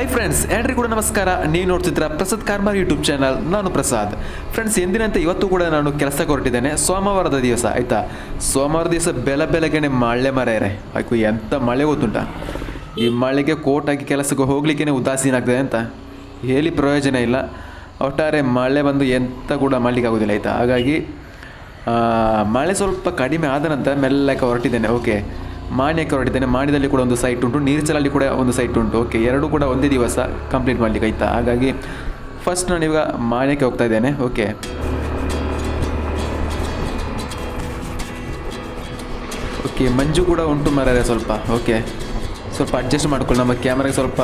Hi friends ಎಲ್ರಿಗೂ ಕೂಡ ನಮಸ್ಕಾರ. ನೀವು ನೋಡ್ತಿದ್ರ ಪ್ರಸಾದ್ ಕಾರ್ಮಾರ್ ಯೂಟ್ಯೂಬ್ ಚಾನಲ್ ನಾನು ಪ್ರಸಾದ್. ಫ್ರೆಂಡ್ಸ್ ಎಂದಿನಂತೆ ಇವತ್ತು ಕೂಡ ನಾನು ಕೆಲಸಕ್ಕೆ ಹೊರಟಿದ್ದೇನೆ. ಸೋಮವಾರದ ದಿವಸ, ಆಯ್ತಾ? ಸೋಮವಾರ ದಿವಸ ಬೆಲೆ ಬೆಳಗ್ಗೆನೆ ಮಳೆ ಮರೆಯರೆ ಆಯ್ಕು ಎಂಥ ಮಳೆ ಗೊತ್ತುಂಟ? ಈ ಮಳೆಗೆ ಕೋಟ್ ಹಾಕಿ ಕೆಲಸಕ್ಕೆ ಹೋಗ್ಲಿಕ್ಕೆ ಉದಾಸೀನ ಆಗ್ತದೆ ಅಂತ ಹೇಳಿ ಪ್ರಯೋಜನ ಇಲ್ಲ. ಒಟ್ಟಾರೆ ಮಳೆ ಬಂದು ಎಂತ ಕೂಡ ಮಾಡ್ಲಿಕ್ಕೆ ಆಗೋದಿಲ್ಲ, ಆಯ್ತಾ? ಹಾಗಾಗಿ ಮಳೆ ಸ್ವಲ್ಪ ಕಡಿಮೆ ಆದ ನಂತರ ಮೆಲ್ಲಕ್ಕೆ ಹೊರಟಿದ್ದೇನೆ. ಓಕೆ ಮಾನ್ಯಕ್ಕೆ ಹೊರಟಿದ್ದೇನೆ. ಮಾನ್ಯದಲ್ಲಿ ಕೂಡ ಒಂದು ಸೈಟ್ ಉಂಟು. ನೀರ್ಚಲಲ್ಲಿ ಕೂಡ ಒಂದು ಸೈಟ್ ಉಂಟು. ಓಕೆ ಎರಡು ಕೂಡ ಒಂದೇ ದಿವಸ ಕಂಪ್ಲೀಟ್ ಮಾಡಲಿಕ್ಕೆ ಆಯ್ತಾ? ಹಾಗಾಗಿ ಫಸ್ಟ್ ನಾನು ಇವಾಗ ಮಾನ್ಯಕ್ಕೆ ಹೋಗ್ತಾ ಇದ್ದೇನೆ. ಓಕೆ ಓಕೆ ಮಂಜು ಕೂಡ ಉಂಟು ಮರ ಸ್ವಲ್ಪ. ಓಕೆ ಸ್ವಲ್ಪ ಅಡ್ಜಸ್ಟ್ ಮಾಡ್ಕೊಳ್ಳಿ. ನಮ್ಮ ಕ್ಯಾಮ್ರಾಗೆ ಸ್ವಲ್ಪ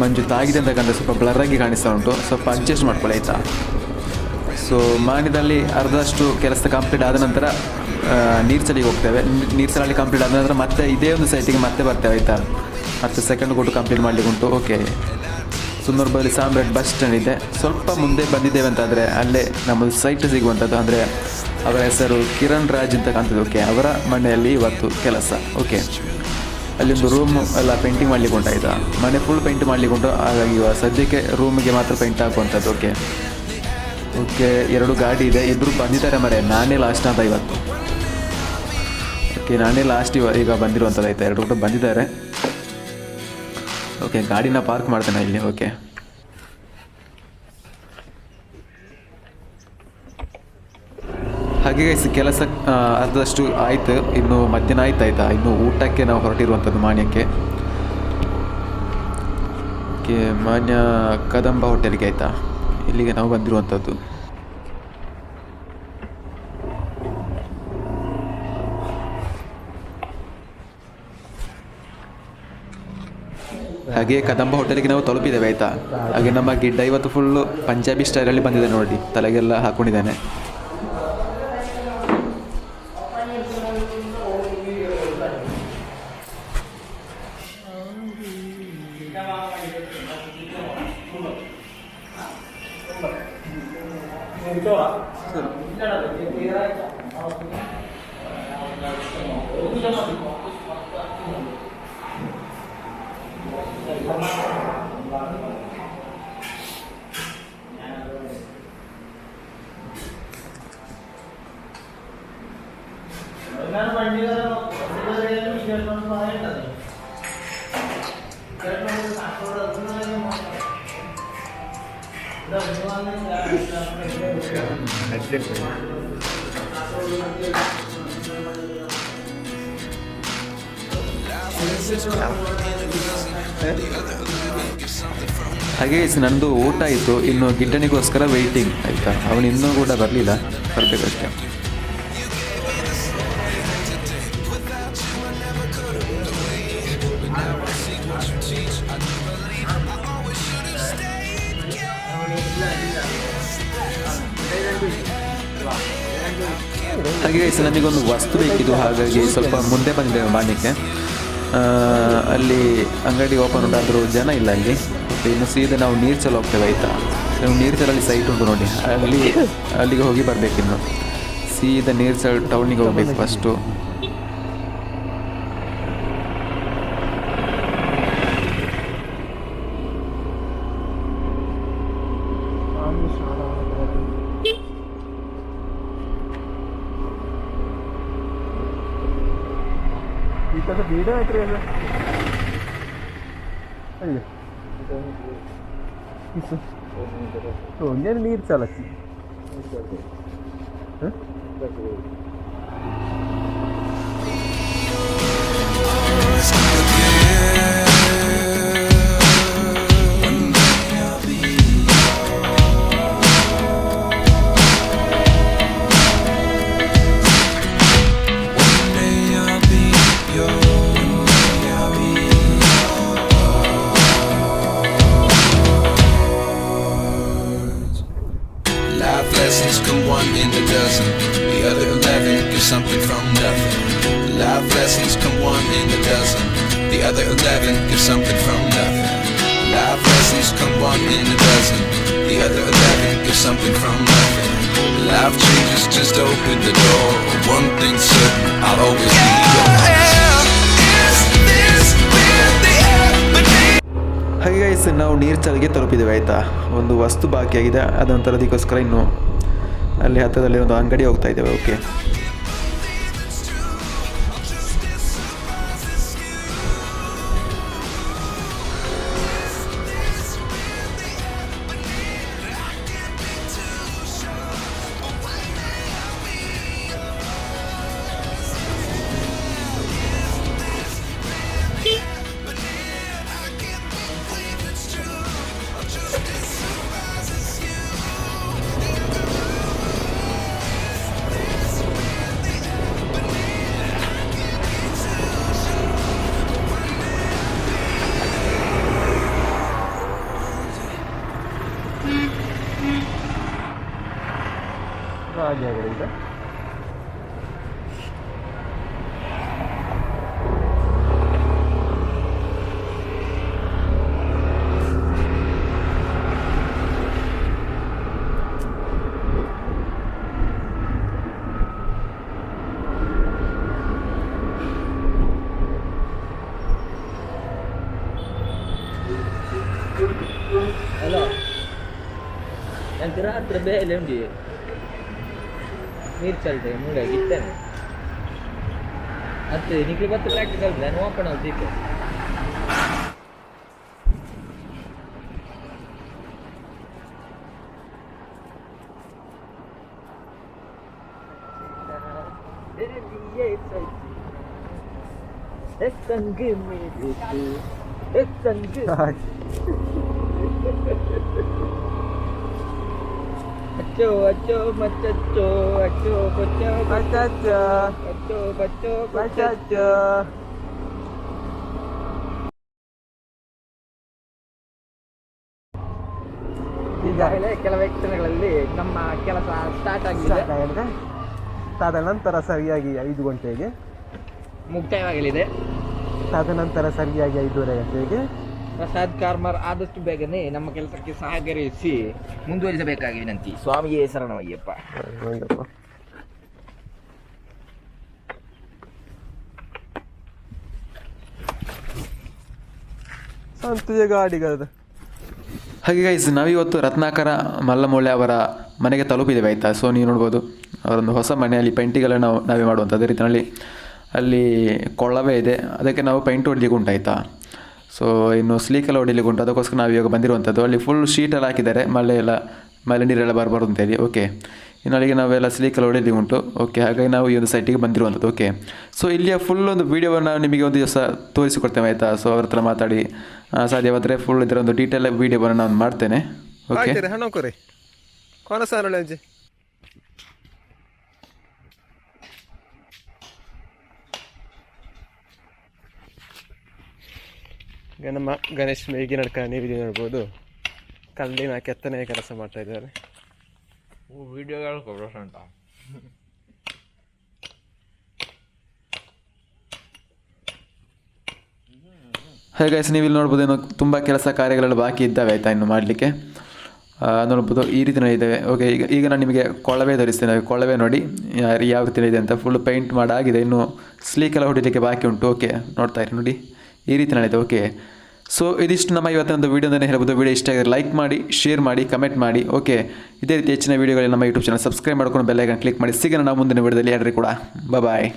ಮಂಜು ತಾಗಿದೆ ಅಂತ ಕಂಡ್ರೆ ಸ್ವಲ್ಪ ಬ್ಲರಾಗಿ ಕಾಣಿಸ್ತಾ ಉಂಟು. ಸ್ವಲ್ಪ ಅಡ್ಜಸ್ಟ್ ಮಾಡ್ಕೊಳ್ಳಿ ಆಯಿತಾ? ಸೊ ಮಾನ್ಯದಲ್ಲಿ ಅರ್ಧಷ್ಟು ಕೆಲಸ ಕಂಪ್ಲೀಟ್ ಆದ ನಂತರ ನೀರ್ಚಲಿಗೆ ಹೋಗ್ತೇವೆ. ನೀರ್ಸಲಲ್ಲಿ ಕಂಪ್ಲೀಟ್ ಆದ ನಂತರ ಮತ್ತೆ ಇದೇ ಒಂದು ಸೈಟಿಗೆ ಮತ್ತೆ ಬರ್ತೇವೆ, ಆಯಿತಾ? ಮತ್ತೆ ಸೆಕೆಂಡ್ ಕೊಟ್ಟು ಕಂಪ್ಲೀಟ್ ಮಾಡಲಿಕ್ಕೆ ಉಂಟು. ಓಕೆ ಸುಂದರ್ಬಲ್ಲಿ ಸಾಂಬ್ರೆಡ್ ಬಸ್ ಸ್ಟ್ಯಾಂಡ್ ಇದೆ. ಸ್ವಲ್ಪ ಮುಂದೆ ಬಂದಿದ್ದೇವೆ ಅಂತಾದರೆ ಅಲ್ಲೇ ನಮ್ಮದು ಸೈಟ್ ಸಿಗುವಂಥದ್ದು. ಅಂದರೆ ಅವರ ಹೆಸರು ಕಿರಣ್ ರಾಜ್ ಅಂತ ಕಾಣ್ತದೆ. ಓಕೆ ಅವರ ಮನೆಯಲ್ಲಿ ಇವತ್ತು ಕೆಲಸ. ಓಕೆ ಅಲ್ಲಿ ಒಂದು ರೂಮ್ ಎಲ್ಲ ಪೇಂಟಿಂಗ್ ಮಾಡ್ಲಿಕ್ಕೆ ಉಂಟಾಯಿತಾ ಮನೆ ಫುಲ್ ಪೇಂಟ್ ಮಾಡಲಿಕ್ಕೆ ಉಂಟು. ಹಾಗಾಗಿ ಸದ್ಯಕ್ಕೆ ರೂಮಿಗೆ ಮಾತ್ರ ಪೇಂಟ್ ಹಾಕುವಂಥದ್ದು. ಓಕೆ ಓಕೆ ಎರಡು ಗಾಡಿ ಇದೆ. ಇಬ್ಬರು ಬಂದಿದ್ದಾರೆ ಮರೆ. ನಾನೇ ಲಾಸ್ಟ್ ಅಂತ ಇವತ್ತು. ಓಕೆ ನಾನೇ ಲಾಸ್ಟ್ ಇವ ಈಗ ಬಂದಿರುವಂಥದ್ದು ಎರಡು ಕೂಡ ಬಂದಿದ್ದಾರೆ. ಓಕೆ ಗಾಡಿನ ಪಾರ್ಕ್ ಮಾಡ್ತೇನೆ ಇಲ್ಲಿ ಓಕೆ ಹಾಗೆ ಕೆಲಸ ಅರ್ಧದಷ್ಟು ಆಯಿತು. ಇನ್ನು ಮಧ್ಯಾಹ್ನ ಆಯ್ತು ಆಯ್ತಾ? ಇನ್ನು ಊಟಕ್ಕೆ ನಾವು ಹೊರಟಿರುವಂಥದ್ದು ಮಾನ್ಯಕ್ಕೆ. ಓಕೆ ಮಾನ್ಯ ಕದಂಬ ಹೋಟೆಲ್ಗೆ ಆಯ್ತಾ? ಇಲ್ಲಿಗೆ ನಾವು ಬಂದಿರುವಂಥದ್ದು ಹಾಗೆ ಕದಂಬ ಹೋಟೆಲ್ಗೆ ನಾವು ತಲುಪಿದ್ದೇವೆ, ಆಯ್ತಾ? ಹಾಗೆ ನಮ್ಮ ಗಿಡ್ಡ ಇವತ್ತು ಫುಲ್ಲು ಪಂಜಾಬಿ ಸ್ಟೈಲಲ್ಲಿ ಬಂದಿದೆ ನೋಡಿ. ತಲೆಗೆಲ್ಲ ಹಾಕೊಂಡಿದ್ದಾನೆ. That's different. ಹಾಗೆ ನನ್ನದು ನಂದು ಊಟ ಆಯಿತು. ಇನ್ನು ಗಿಡ್ಡನಿಗೋಸ್ಕರ ವೆಯ್ಟಿಂಗ್ ಆಯಿತಾ? ಅವನು ಇನ್ನೂ ಕೂಡ ಬರಲಿಲ್ಲ. ಬರಬೇಕಷ್ಟೆ. ಹಾಗೆ ನನಗೊಂದು ವಸ್ತು ಬೇಕಿದ್ದು ಹಾಗಾಗಿ ಸ್ವಲ್ಪ ಮುಂದೆ ಬಂದಿದ್ದೇವೆ ಮಾಡಲಿಕ್ಕೆ ಅಲ್ಲಿ ಅಂಗಡಿ ಓಪನ್ ಉಂಟಾದರೂ ಜನ ಇಲ್ಲ ಅಲ್ಲಿ. ಇನ್ನು ಸೀದಾ ನಾವು ನೀರ್ಚಲ್ ಹೋಗ್ತೇವೆ, ಆಯಿತಾ? ನಾವು ನೀರ್ಚಲಲ್ಲಿ ಸೈಟ್ ಉಂಟು ನೋಡಿ. ಅಲ್ಲಿ, ಅಲ್ಲಿಗೆ ಹೋಗಿ ಬರಬೇಕಿನ್ನು. ಸೀದಾ ನೀರ್ಚಲ್ ಟೌನಿಗೆ ಹೋಗ್ಬೇಕು ಫಸ್ಟು है ट्रेन ಅಯ್ಯೋ ಕಿಸು ಓ ನೀರು ನೀರು ಚಾಲಕಿ ಹಾಂ lessons come one in a dozen. The other eleven get something from nothing. Life lessons come one in a dozen. The other eleven get something from nothing. Life lessons come one in a dozen. The other eleven get something from nothing. Life changes, just open the door. One thing's certain, I'll always be yours. ಹಾಗೆ guys ನಾವು ನೀರು ಚಲಿಗೆ ತಲುಪಿದ್ದೇವೆ ಆಯಿತಾ ಒಂದು ವಸ್ತು ಬಾಕಿಯಾಗಿದೆ ಅದನ್ನು ತರೋದಕ್ಕೋಸ್ಕರ ಇನ್ನು ಅಲ್ಲಿ ಹತ್ತಿರದಲ್ಲಿ ಒಂದು ಅಂಗಡಿ ಹೋಗ್ತಾ ಇದ್ದೇವೆ ಓಕೆ ಹಾಗೆ ಆಗಿದೆ ಈಗ Halo. Yang gerak terbaik dalam dia. ನೀರು ಚಲ್ತೆ ಮುಂದೆ ಗಿಟ್ಟನೆ ಮತ್ತೆ ನಿಕ್ಲಿ ಬತ್ತು ಪ್ರಾಕ್ಟಿಕಲ್ ಪ್ಲಾನ್ ಓಪನ್ ಆಗ್ಬೇಕು ಎಷ್ಟಂಗೆ ಮೇಬೇಕು ಎಷ್ಟಂಗೆ ಹಾಗೆ ಅಚ್ಚೋ ಅಚ್ಚೋ ಮಚ್ಚಚ್ಚೋ ಅಚ್ಚೋ ಬಚ್ಚೋ ಮಚ್ಚಚ್ಚ. ಅಚ್ಚೋ ಬಚ್ಚೋ ಮಚ್ಚಚ್ಚ. ಈಗಾಗಲೇ ಕೆಲವೇ ಕ್ಷಣಗಳಲ್ಲಿ ನಮ್ಮ ಕೆಲಸ ಸ್ಟಾರ್ಟ್ ಆಗಿದೆ ಸ್ಟಾರ್ಟ್ ಆಗಿದೆ ತದನಂತರ ಸರಿಯಾಗಿ ಐದು ಗಂಟೆಗೆ ಮುಕ್ತಾಯವಾಗಲಿದೆ ತದನಂತರ ಸರಿಯಾಗಿ ಐದೂವರೆ ಗಂಟೆಗೆ ಪ್ರಸಾದ್ ಕಾರ್ಮರ್ ಆದಷ್ಟು ಬೇಗನೆ ನಮ್ಮ ಕೆಲಸಕ್ಕೆ ಸಹಕರಿಸಿ ಮುಂದುವರಿಸಬೇಕಾಗಿ ವಿನಂತಿ. ಸ್ವಾಮಿಯೇ ಶರಣವಯ್ಯಪ್ಪ. ಹಾಗೆ ಗೈಸ್ ನಾವಿವತ್ತು ರತ್ನಾಕರ ಮಲ್ಲಮೊಳ್ಳೆ ಅವರ ಮನೆಗೆ ತಲುಪಿದ್ದೇವೆ ಆಯ್ತಾ? ಸೊ ನೀವು ನೋಡ್ಬೋದು ಅವರೊಂದು ಹೊಸ ಮನೆಯಲ್ಲಿ ಪೈಂಟಿಗೆಲ್ಲ ನಾವು ನಾವೇ ಮಾಡುವಂಥ ಅದೇ ರೀತಿಯಲ್ಲಿ ಅಲ್ಲಿ ಕೊಳ್ಳವೇ ಇದೆ. ಅದಕ್ಕೆ ನಾವು ಪೈಂಟ್ ಹೊಡ್ಲಿಕ್ಕೆ ಉಂಟಾಯ್ತಾ? ಸೊ ಇನ್ನು ಸ್ಲೀಕೆಲ್ಲ ಹೊಡಿಲಿಕ್ಕೆ ಉಂಟು. ಅದಕ್ಕೋಸ್ಕರ ನಾವು ಇವಾಗ ಬಂದಿರುವಂಥದ್ದು. ಅಲ್ಲಿ ಫುಲ್ ಶೀಟೆಲ್ಲ ಹಾಕಿದ್ದಾರೆ. ಮಳೆ ಎಲ್ಲ, ಮಳೆ ನೀರೆಲ್ಲ ಬರಬಾರ್ದು ಅಂತೇಳಿ ಓಕೆ ಇನ್ನು ಅಲ್ಲಿಗೆ ನಾವೆಲ್ಲ ಸ್ಲೀಕೆಲ್ಲ ಹೊಡಿಲಿಕ್ಕೆ ಉಂಟು. ಓಕೆ ಹಾಗಾಗಿ ನಾವು ಈ ಒಂದು ಸೈಟಿಗೆ ಬಂದಿರುವಂಥದ್ದು. ಓಕೆ ಸೊ ಇಲ್ಲಿಯ ಫುಲ್ ಒಂದು ವೀಡಿಯೋವನ್ನು ನಿಮಗೆ ಒಂದು ದಿವಸ ತೋರಿಸಿಕೊಡ್ತೇವೆ ಆಯಿತಾ? ಸೊ ಅವ್ರ ಹತ್ರ ಮಾತಾಡಿ ಸಾಧ್ಯವಾದರೆ ಫುಲ್ ಇದರ ಒಂದು ಡೀಟೇಲ್ ವೀಡಿಯೋವನ್ನು ನಾನು ಮಾಡ್ತೇನೆ. ಓಕೆ ನಮ್ಮ ಗಣೇಶ್ ಮೇಗಿ ನಡ್ಕ ವಿಡಿಯೋ ಇದು ನೋಡ್ಬೋದು. ಕಲ್ಲಿನ ಕೆತ್ತನೆ ಕೆಲಸ ಮಾಡ್ತಾ ಇದ್ದಾರೆ. ವಿಡಿಯೋಗಳು ಹಾಗೆ ಗೈಸ್ ನೀವು ಇಲ್ಲಿ ನೋಡ್ಬೋದು ಇನ್ನು ತುಂಬ ಕೆಲಸ ಕಾರ್ಯಗಳೆಲ್ಲ ಬಾಕಿ ಇದ್ದಾವೆ ಆಯಿತಾ ಇನ್ನು ಮಾಡಲಿಕ್ಕೆ? ನೋಡ್ಬೋದು ಈ ರೀತಿ ಇದ್ದಾವೆ ಓಕೆ ಈಗ ಈಗ ನಾನು ನಿಮಗೆ ಕೊಳವೆ ಧರಿಸ್ತೇನೆ. ಕೊಳವೆ ನೋಡಿ ಯಾವ ರೀತಿ ಇದೆ ಅಂತ. ಫುಲ್ ಪೇಂಟ್ ಮಾಡಾಗಿದೆ. ಇನ್ನು ಸ್ಲೀಕೆಲ್ಲ ಹೊಡಿಲಿಕ್ಕೆ ಬಾಕಿ ಉಂಟು. ಓಕೆ ನೋಡ್ತಾ ಇರಿ ನೋಡಿ. ಈ ರೀತಿ ಇದೆ. ಓಕೆ ಸೊ ಇದಿಷ್ಟು ನಮ್ಮ ಇವತ್ತಿನ ಒಂದು ವೀಡಿಯೋದನ್ನೇ ಹೇಳ್ಬೋದು. ವೀಡಿಯೋ ಇಷ್ಟ ಆಗಿದ್ರೆ ಲೈಕ್ ಮಾಡಿ ಶೇರ್ ಮಾಡಿ ಕಮೆಂಟ್ ಮಾಡಿ ಓಕೆ ಇದೇ ರೀತಿ ಹೆಚ್ಚಿನ ವೀಡಿಯೋಗಳಲ್ಲಿ ನಮ್ಮ ಯೂಟ್ಯೂಬ್ ಚಾನಲ್ ಸಬ್ಸ್ಕ್ರೈಬ್ ಮಾಡ್ಕೊಂಡು ಬೆಲ್ಲೈಕನ್ ಕ್ಲಿಕ್ ಮಾಡಿ. ಸಿಗೋಣ ನಾವು ಮುಂದಿನ ವೀಡಿಯೋದಲ್ಲಿ ಹೇಳ್ರಿ ಕೂಡ ಬಾಯ್